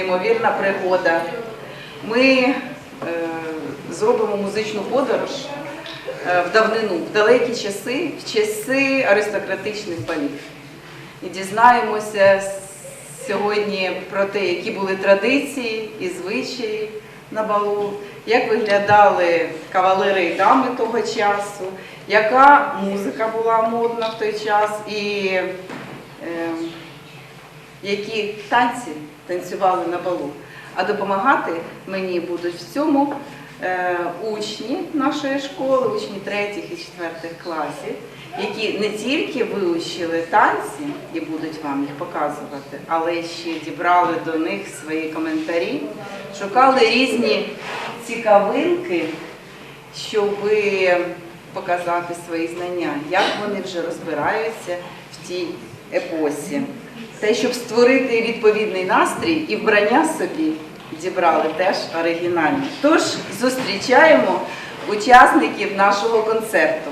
неймовірна пригода. Ми е, зробимо музичну подорож е, в давнину, в далекі часи, в часи аристократичних балів. І дізнаємося сьогодні про те, які були традиції і звичаї на балу, як виглядали кавалери і дами того часу, яка музика була модна в той час і е, які танці танцювали на балу. А допомагати мені будуть в цьому е, учні нашої школи, учні третіх і четвертих класів, які не тільки вивчили танці і будуть вам їх показувати, але ще дібрали до них свої коментарі, шукали різні цікавинки, щоб показати свої знання, як вони вже розбираються в тій епосі. Те, щоб створити відповідний настрій і вбрання собі зібрали теж оригінальні. Тож зустрічаємо учасників нашого концерту.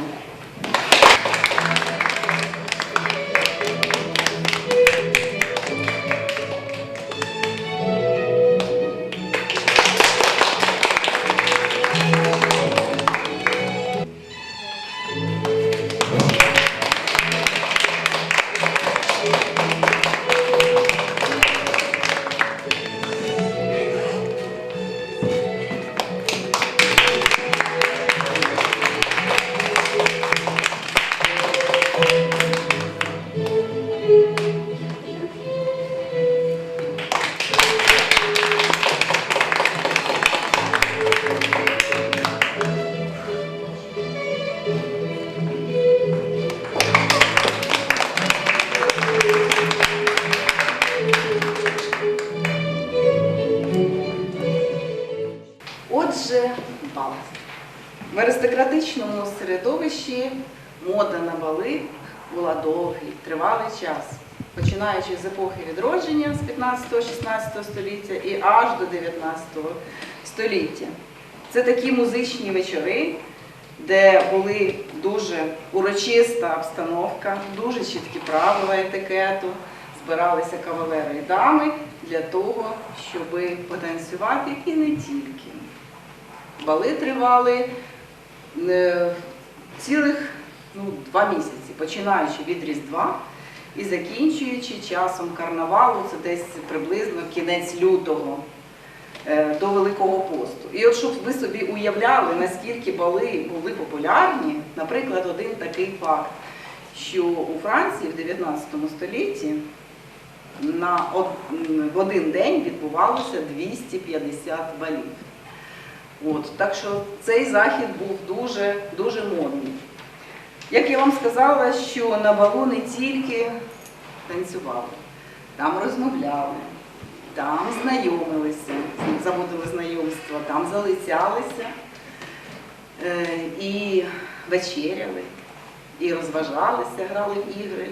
Це такі музичні вечори, де були дуже урочиста обстановка, дуже чіткі правила етикету, збиралися кавалери і дами для того, щоб потанцювати і не тільки. Бали тривали е, цілих ну, два місяці, починаючи від Різдва і закінчуючи часом карнавалу, це десь приблизно кінець лютого до Великого посту. І от щоб ви собі уявляли, наскільки бали були популярні, наприклад, один такий факт, що у Франції в 19 столітті на в один день відбувалося 250 балів. От, так що цей захід був дуже, дуже модний. Як я вам сказала, що на балу не тільки танцювали, там розмовляли, там знайомилися, заводили знайомства, там залицялися е, і вечеряли, і розважалися, грали в ігри,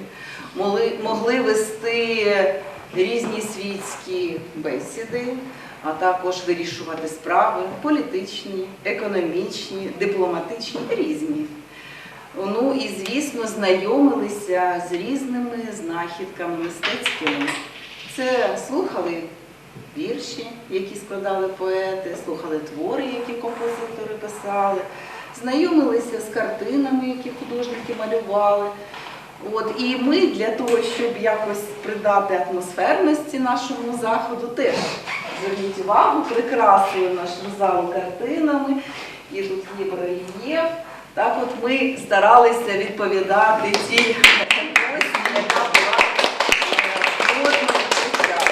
могли, могли вести різні світські бесіди, а також вирішувати справи політичні, економічні, дипломатичні, різні. Ну і, звісно, знайомилися з різними знахідками мистецькими. Це слухали вірші, які складали поети, слухали твори, які композитори писали, знайомилися з картинами, які художники малювали. От, і ми для того, щоб якось придати атмосферності нашому заходу, теж зверніть увагу, прикрасили нашу залу картинами, і тут є рельєф. Так от ми старалися відповідати тій епосі, яка була е, модна в той час.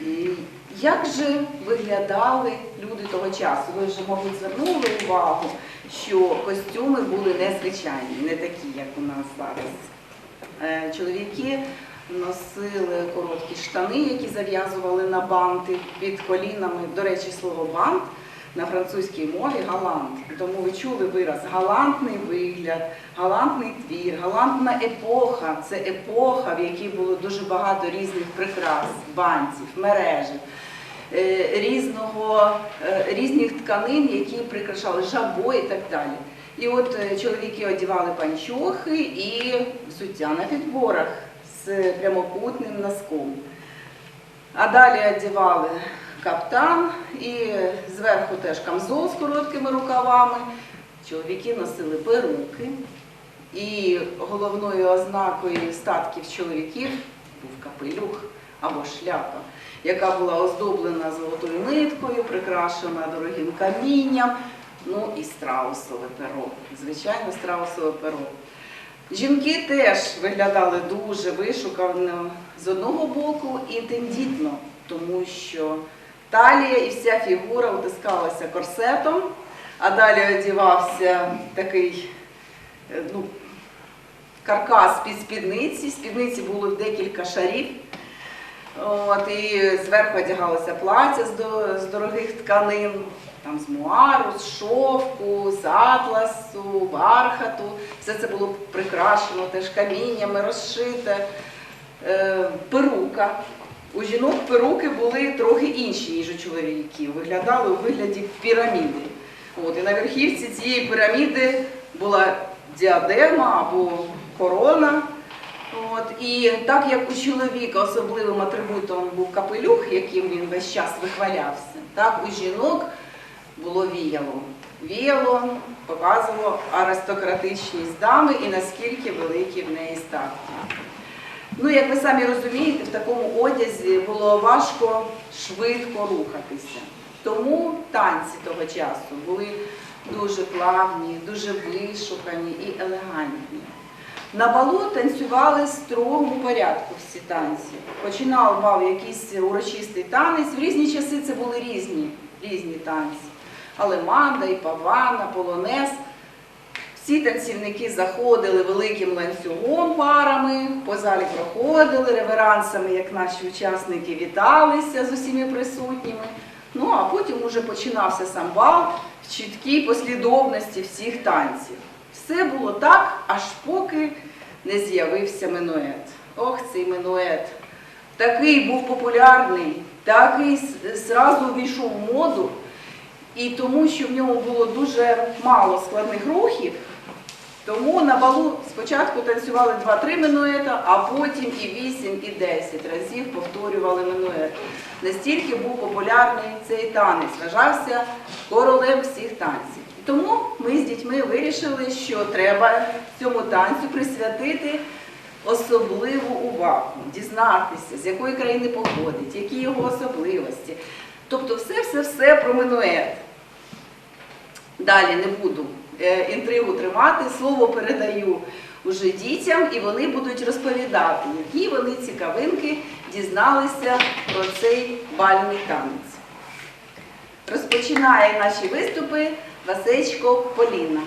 І Як же виглядали люди того часу? Ви вже, мабуть, звернули увагу, що костюми були незвичайні, не такі, як у нас зараз. Е, Чоловіки носили короткі штани, які зав'язували на банти під колінами. До речі, слово бант на французькій мові галант. Тому ви чули вираз галантний вигляд, галантний твір, галантна епоха. Це епоха, в якій було дуже багато різних прикрас, бантів, мережів. Е, різного, е, різних тканин, які прикрашали жабо і так далі. І от е, чоловіки одягали панчохи і взуття на підборах з прямокутним носком. А далі одягали каптан і зверху теж камзол з короткими рукавами. Чоловіки носили перуки. І головною ознакою статків чоловіків був капелюх або шляпа, яка була оздоблена золотою ниткою, прикрашена дорогим камінням, ну і страусове перо. Звичайно, страусове перо. Жінки теж виглядали дуже вишукано з одного боку і тендітно, тому що талія і вся фігура утискалася корсетом, а далі одягався такий е, ну, каркас під спідниці. Спідниці було декілька шарів. От, і зверху одягалося плаття з, до- з дорогих тканин, там з муару, з шовку, з атласу, бархату. Все це було прикрашено теж каміннями, розшите. Е, перука. У жінок перуки були трохи інші, ніж у чоловіків. Виглядали у вигляді піраміди. От, і на верхівці цієї піраміди була діадема або корона. От, і так як у чоловіка особливим атрибутом був капелюх, яким він весь час вихвалявся, так у жінок було віяло. Віяло показувало аристократичність дами і наскільки великі в неї статки. Ну, як ви самі розумієте, в такому одязі було важко швидко рухатися. Тому танці того часу були дуже плавні, дуже вишукані і елегантні. На балу танцювали в строгому порядку всі танці. Починав бал якийсь урочистий танець. В різні часи це були різні, різні танці. Алеманда, і павана, полонез. Всі танцівники заходили великим ланцюгом парами, по залі проходили реверансами, як наші учасники віталися з усіма присутніми. Ну а потім уже починався сам бал в чіткій послідовності всіх танців. Все було так, аж поки не з'явився минует. Ох, цей минует. Такий був популярний, такий зразу ввійшов в моду, і тому, що в ньому було дуже мало складних рухів, тому на балу спочатку танцювали 2-3 минуета, а потім і 8, і 10 разів повторювали минует. Настільки був популярний цей танець, вважався королем всіх танців. Тому ми з дітьми вирішили, що треба цьому танцю присвятити особливу увагу, дізнатися, з якої країни походить, які його особливості. Тобто все-все-все про минует. Далі не буду е, інтригу тримати, слово передаю уже дітям, і вони будуть розповідати, які вони цікавинки дізналися про цей бальний танець. Розпочинає наші виступи Васечко Поліна.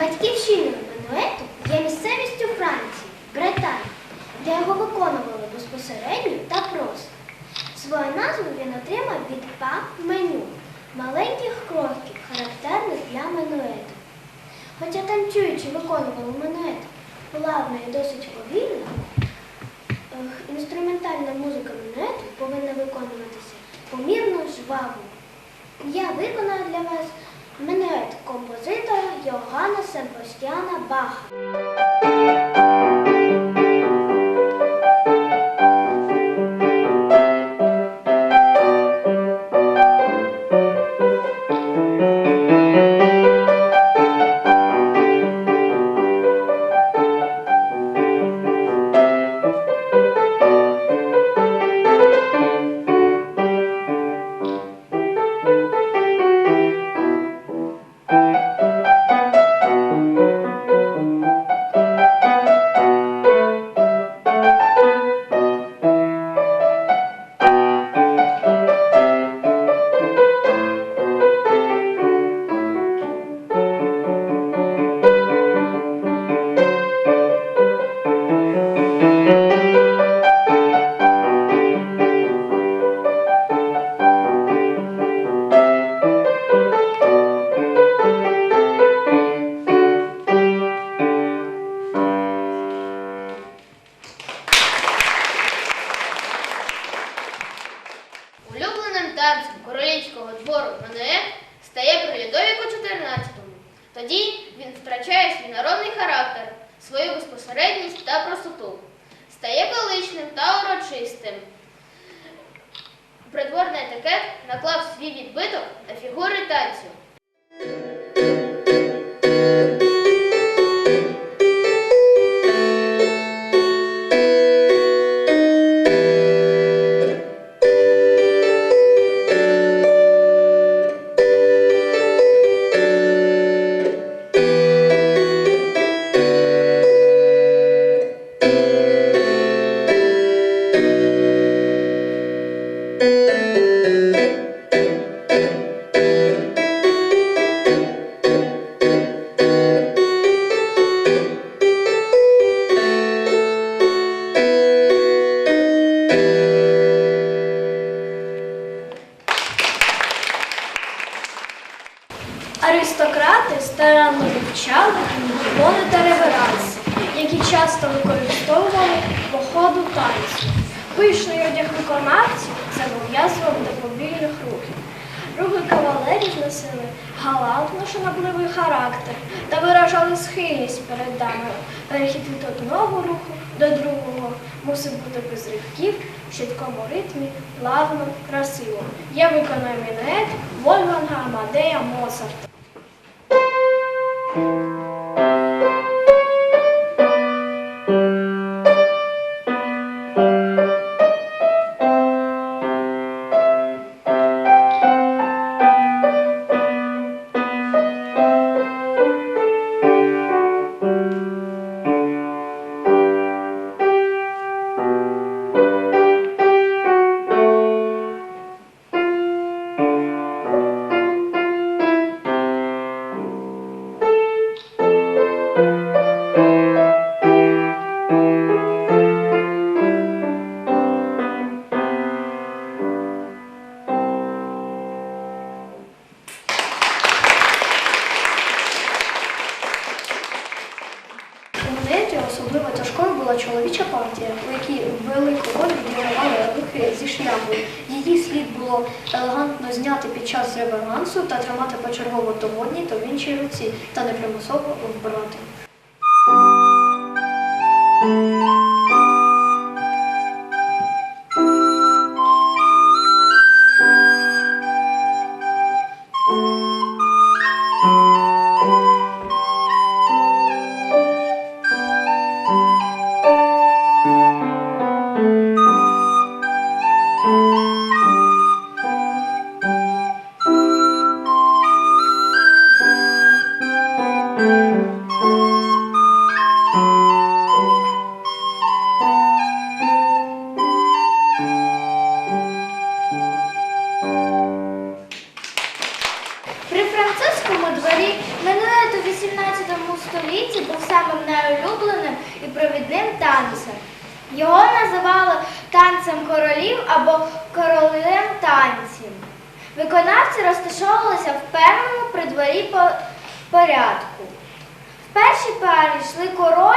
Батьківщиною минуету є місцевістю Франції, Британії, де його виконували безпосередньо та просто. Свою назву він отримав від па меню маленьких кроків, характерних для минуету. Хоча танцюючи виконували минует плавно і досить повільно, інструментальна музика минуету повинна виконуватися помірно жваво. Я виконаю для вас минует композитора Йоганна Себастьяна Баха. Танцем королівського двору Манует стає при Людовіку XIV. Тоді він втрачає свій народний характер, свою безпосередність та простоту, стає величним та урочистим. Придворний етикет наклав свій відбиток на фігури танцю.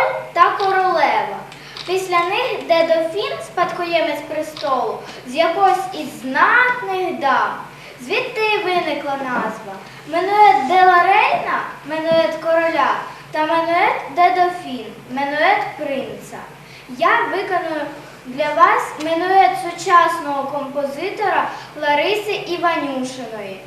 Король та королева. Після них Дедофін, спадкоємець престолу, з якось із знатних дам. Звідти і виникла назва Менует де ла Рейна, Менует короля та Менует де Дофін, Менует принца. Я виконую для вас минует сучасного композитора Лариси Іванюшиної.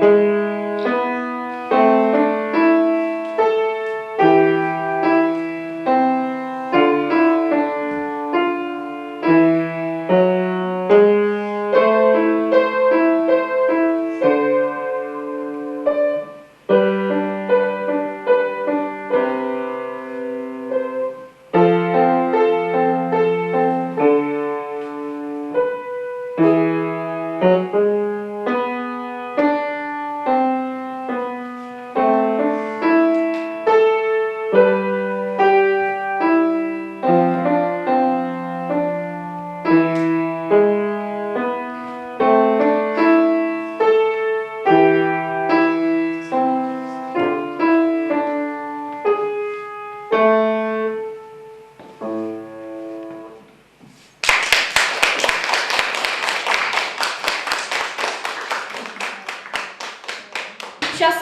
Під час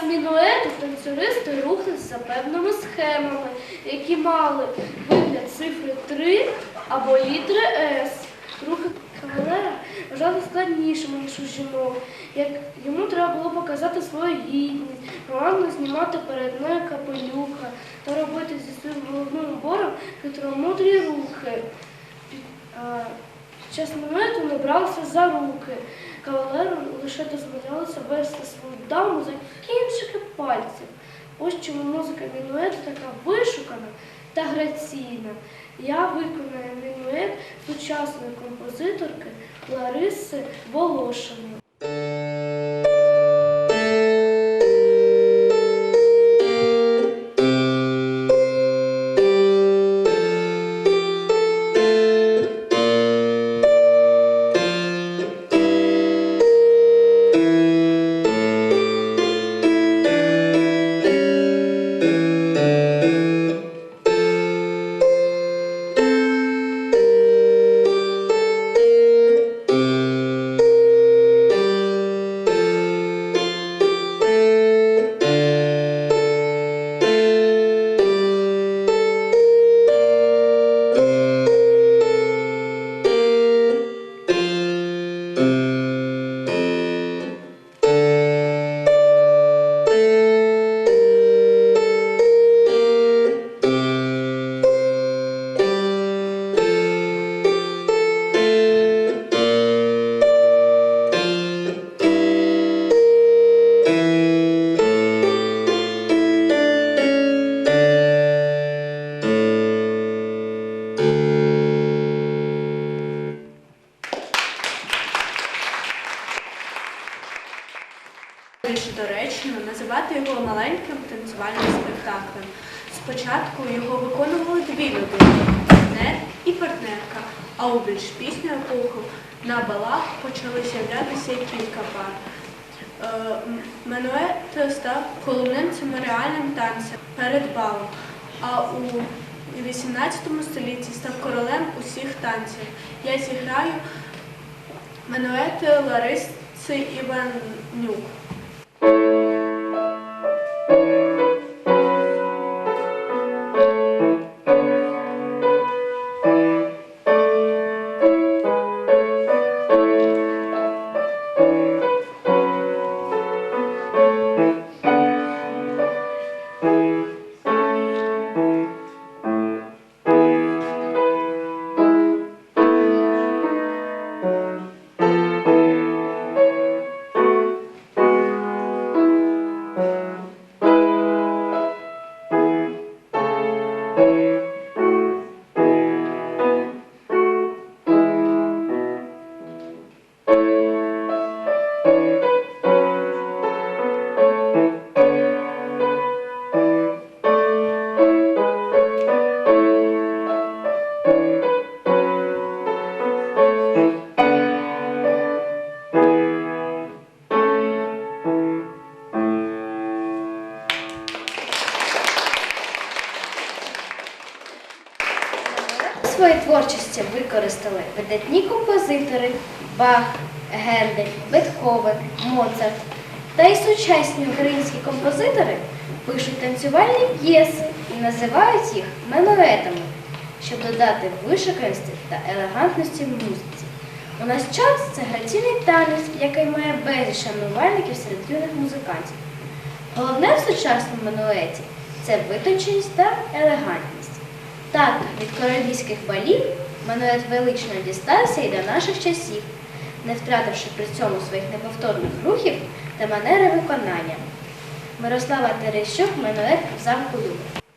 мінуету танцюристи рухались за певними схемами, які мали вигляд цифри 3 або літери С. Рухи кавалера вважали складнішими, ніж у жінок. Як йому треба було показати свою гідність, грамотно знімати перед нею капелюха та робити зі своїм головним убором хитромудрі рухи. Під, час моменту не бралися за руки. Кавалеру лише дозволялося вести свою даму за кінчики пальців. Ось чому музика мінуету така вишукана та граційна. Я виконаю мінует сучасної композиторки Лариси Волошиної. Менует Лариси Іванюк. Використали видатні композитори Бах, Гендель, Бетховен, Моцарт. Та й сучасні українські композитори пишуть танцювальні п'єси і називають їх менуетами, щоб додати вишуканості та елегантності в музиці. У наш час це граційний танець, який має безліч шанувальників серед юних музикантів. Головне в сучасному мануеті це витонченість та елегантність. Так, від королівських балів манует велично дістався і до наших часів, не втративши при цьому своїх неповторних рухів та манери виконання. Мирослава Терещук, манует в замку Любов.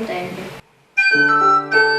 В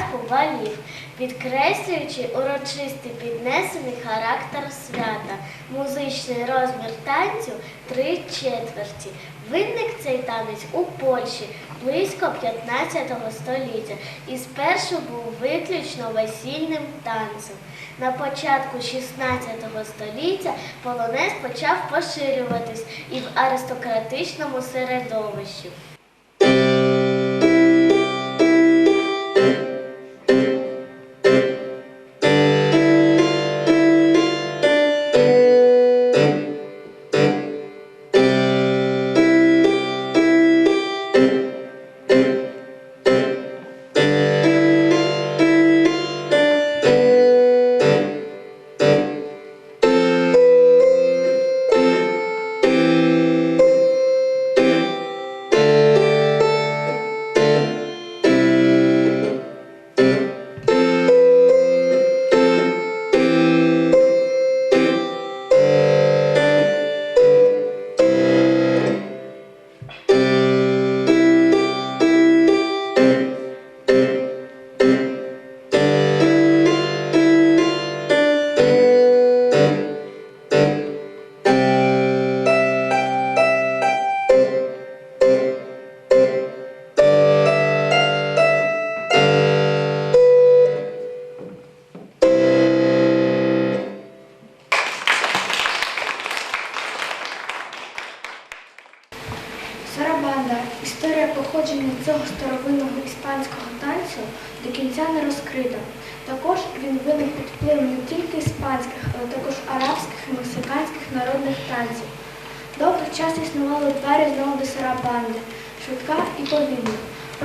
на початку балів, підкреслюючи урочистий піднесений характер свята, музичний розмір танцю три четверті. Виник цей танець у Польщі близько 15 століття і спершу був виключно весільним танцем. На початку 16 століття полонез почав поширюватись і в аристократичному середовищі. Народних танців. Довгий час існувало два різновиди сарабанди швидка і повільна.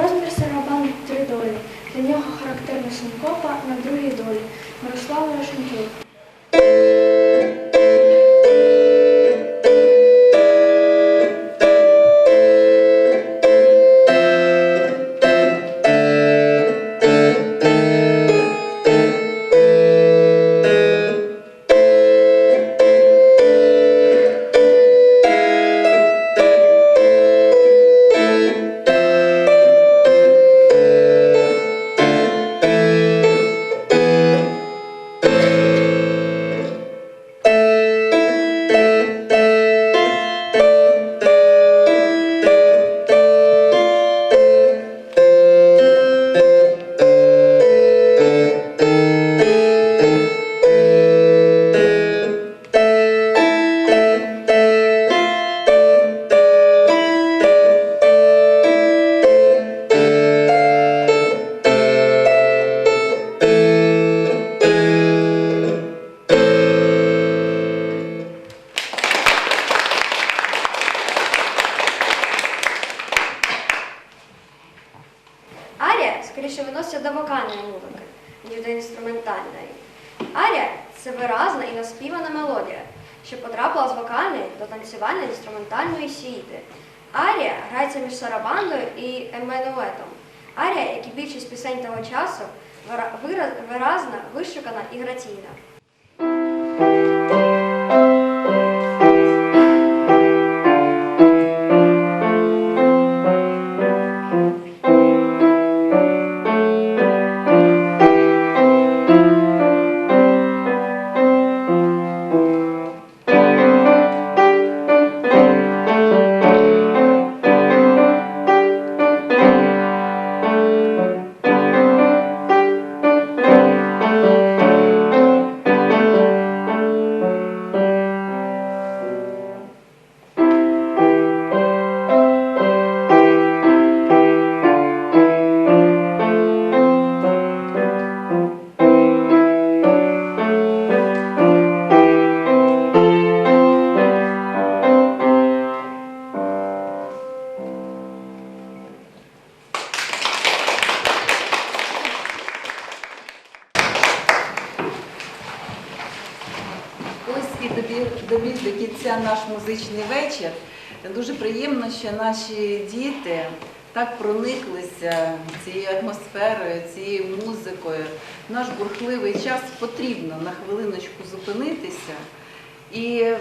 Розмір сарабанди три долі. Для нього характерна синкопа на другій долі. Мирослава Рашенків. Дуже приємно, що наші діти так прониклися цією атмосферою, цією музикою. Наш бурхливий час потрібно на хвилиночку зупинитися і е,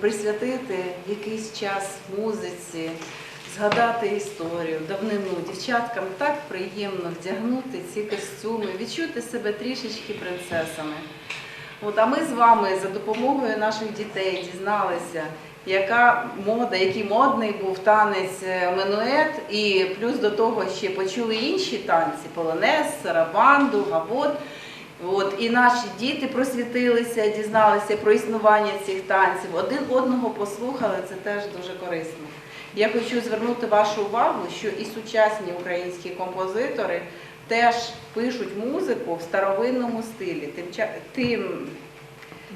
присвятити якийсь час музиці, згадати історію. Давнину дівчаткам так приємно вдягнути ці костюми, відчути себе трішечки принцесами. От, а ми з вами за допомогою наших дітей дізналися, яка мода, який модний був танець е, менует, і плюс до того ще почули інші танці полонез, сарабанду, гавот. От, і наші діти просвітилися, дізналися про існування цих танців. Один одного послухали, це теж дуже корисно. Я хочу звернути вашу увагу, що і сучасні українські композитори теж пишуть музику в старовинному стилі, тим, ча- тим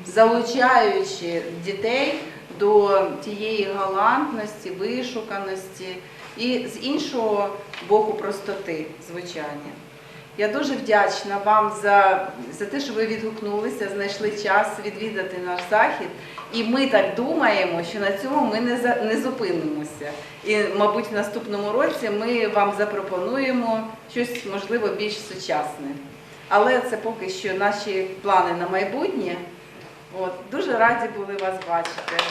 залучаючи дітей до тієї галантності, вишуканості і з іншого боку простоти звучання. Я дуже вдячна вам за, за те, що ви відгукнулися, знайшли час відвідати наш захід. І ми так думаємо, що на цьому ми не, за, не зупинимося. І, мабуть, в наступному році ми вам запропонуємо щось, можливо, більш сучасне. Але це поки що наші плани на майбутнє. От, дуже раді були вас бачити.